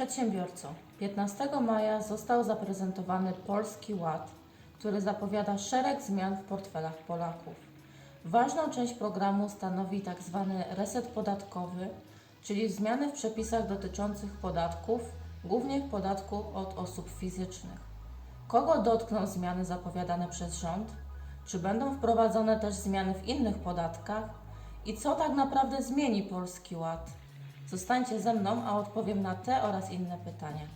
Przedsiębiorco, 15 maja został zaprezentowany Polski Ład, który zapowiada szereg zmian w portfelach Polaków. Ważną część programu stanowi tzw. reset podatkowy, czyli zmiany w przepisach dotyczących podatków, głównie w podatku od osób fizycznych. Kogo dotkną zmiany zapowiadane przez rząd? Czy będą wprowadzone też zmiany w innych podatkach? I co tak naprawdę zmieni Polski Ład? Zostańcie ze mną, a odpowiem na te oraz inne pytania.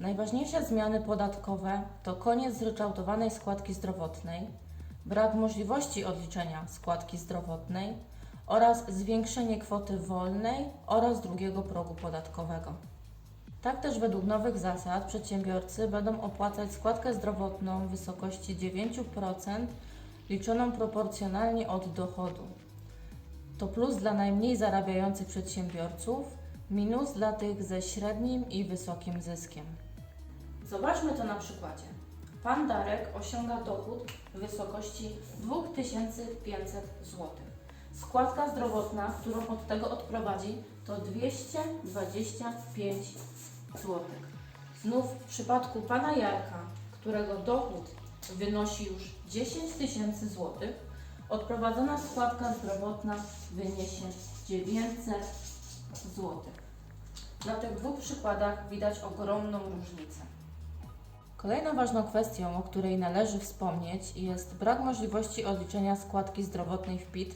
Najważniejsze zmiany podatkowe to koniec zryczałtowanej składki zdrowotnej, brak możliwości odliczenia składki zdrowotnej oraz zwiększenie kwoty wolnej oraz drugiego progu podatkowego. Tak też według nowych zasad przedsiębiorcy będą opłacać składkę zdrowotną w wysokości 9% liczoną proporcjonalnie od dochodu. To plus dla najmniej zarabiających przedsiębiorców, minus dla tych ze średnim i wysokim zyskiem. Zobaczmy to na przykładzie. Pan Darek osiąga dochód w wysokości 2500 zł. Składka zdrowotna, którą od tego odprowadzi, to 225 zł. Znów w przypadku pana Jarka, którego dochód wynosi już 10 tysięcy złotych, odprowadzona składka zdrowotna wyniesie 900 złotych. Na tych dwóch przykładach widać ogromną różnicę. Kolejną ważną kwestią, o której należy wspomnieć, jest brak możliwości odliczenia składki zdrowotnej w PIT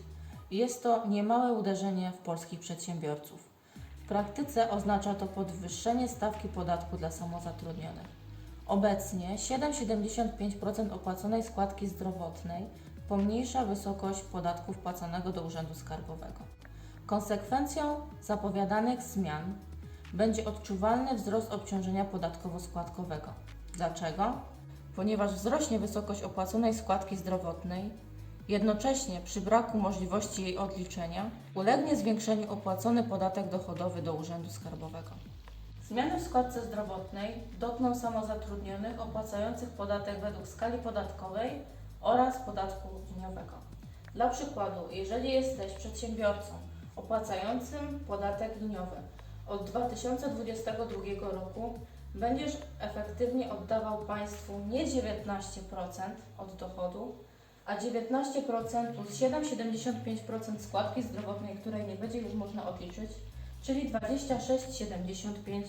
jest to niemałe uderzenie w polskich przedsiębiorców. Praktyce oznacza to podwyższenie stawki podatku dla samozatrudnionych. Obecnie 7,75% opłaconej składki zdrowotnej pomniejsza wysokość podatku wpłacanego do Urzędu Skarbowego. Konsekwencją zapowiadanych zmian będzie odczuwalny wzrost obciążenia podatkowo-składkowego. Dlaczego? Ponieważ wzrośnie wysokość opłaconej składki zdrowotnej, jednocześnie przy braku możliwości jej odliczenia ulegnie zwiększeniu opłacony podatek dochodowy do Urzędu Skarbowego. Zmiany w składce zdrowotnej dotkną samozatrudnionych opłacających podatek według skali podatkowej oraz podatku dniowego. Dla przykładu, jeżeli jesteś przedsiębiorcą opłacającym podatek dniowy od 2022 roku, będziesz efektywnie oddawał państwu nie 19% od dochodu, a 19% plus 7,75% składki zdrowotnej, której nie będzie już można odliczyć, czyli 26,75%.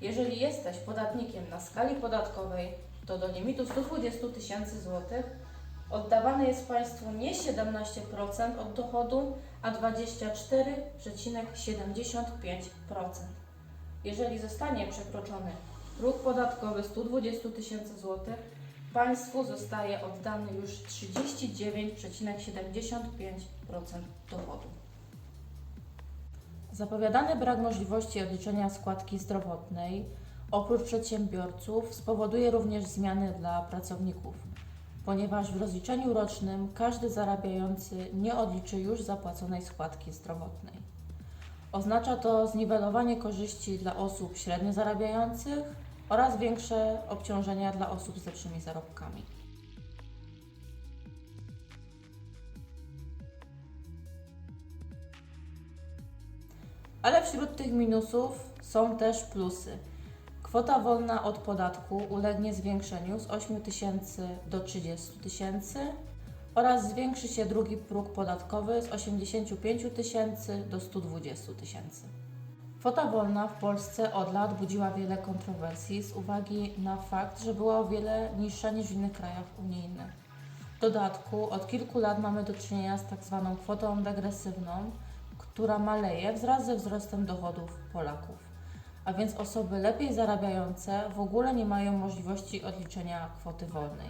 Jeżeli jesteś podatnikiem na skali podatkowej, to do limitu 120 tysięcy złotych oddawane jest Państwu nie 17% od dochodu, a 24,75%. Jeżeli zostanie przekroczony próg podatkowy 120 tysięcy złotych, państwu zostaje oddany już 39,75% dochodu. Zapowiadany brak możliwości odliczenia składki zdrowotnej oprócz przedsiębiorców spowoduje również zmiany dla pracowników, ponieważ w rozliczeniu rocznym każdy zarabiający nie odliczy już zapłaconej składki zdrowotnej. Oznacza to zniwelowanie korzyści dla osób średnio zarabiających oraz większe obciążenia dla osób z lepszymi zarobkami. Ale wśród tych minusów są też plusy. Kwota wolna od podatku ulegnie zwiększeniu z 8 tysięcy do 30 tysięcy oraz zwiększy się drugi próg podatkowy z 85 tysięcy do 120 tysięcy. Kwota wolna w Polsce od lat budziła wiele kontrowersji z uwagi na fakt, że była o wiele niższa niż w innych krajach unijnych. W dodatku od kilku lat mamy do czynienia z tak zwaną kwotą degresywną, która maleje wraz ze wzrostem dochodów Polaków. A więc osoby lepiej zarabiające w ogóle nie mają możliwości odliczenia kwoty wolnej.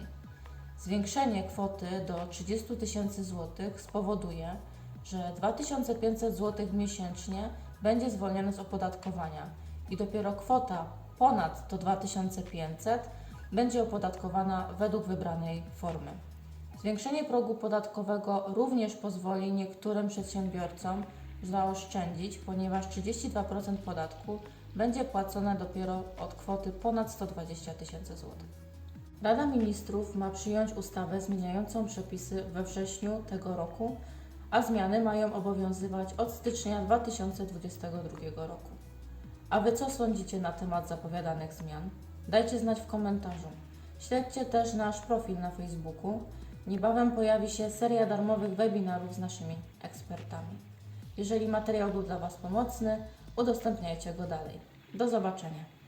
Zwiększenie kwoty do 30 tysięcy złotych spowoduje, że 2500 zł miesięcznie będzie zwolnione z opodatkowania i dopiero kwota ponad to 2500 będzie opodatkowana według wybranej formy. Zwiększenie progu podatkowego również pozwoli niektórym przedsiębiorcom zaoszczędzić, ponieważ 32% podatku będzie płacone dopiero od kwoty ponad 120 tysięcy złotych. Rada Ministrów ma przyjąć ustawę zmieniającą przepisy we wrześniu tego roku, a zmiany mają obowiązywać od stycznia 2022 roku. A Wy co sądzicie na temat zapowiadanych zmian? Dajcie znać w komentarzu. Śledźcie też nasz profil na Facebooku. Niebawem pojawi się seria darmowych webinarów z naszymi ekspertami. Jeżeli materiał był dla Was pomocny, udostępniajcie go dalej. Do zobaczenia.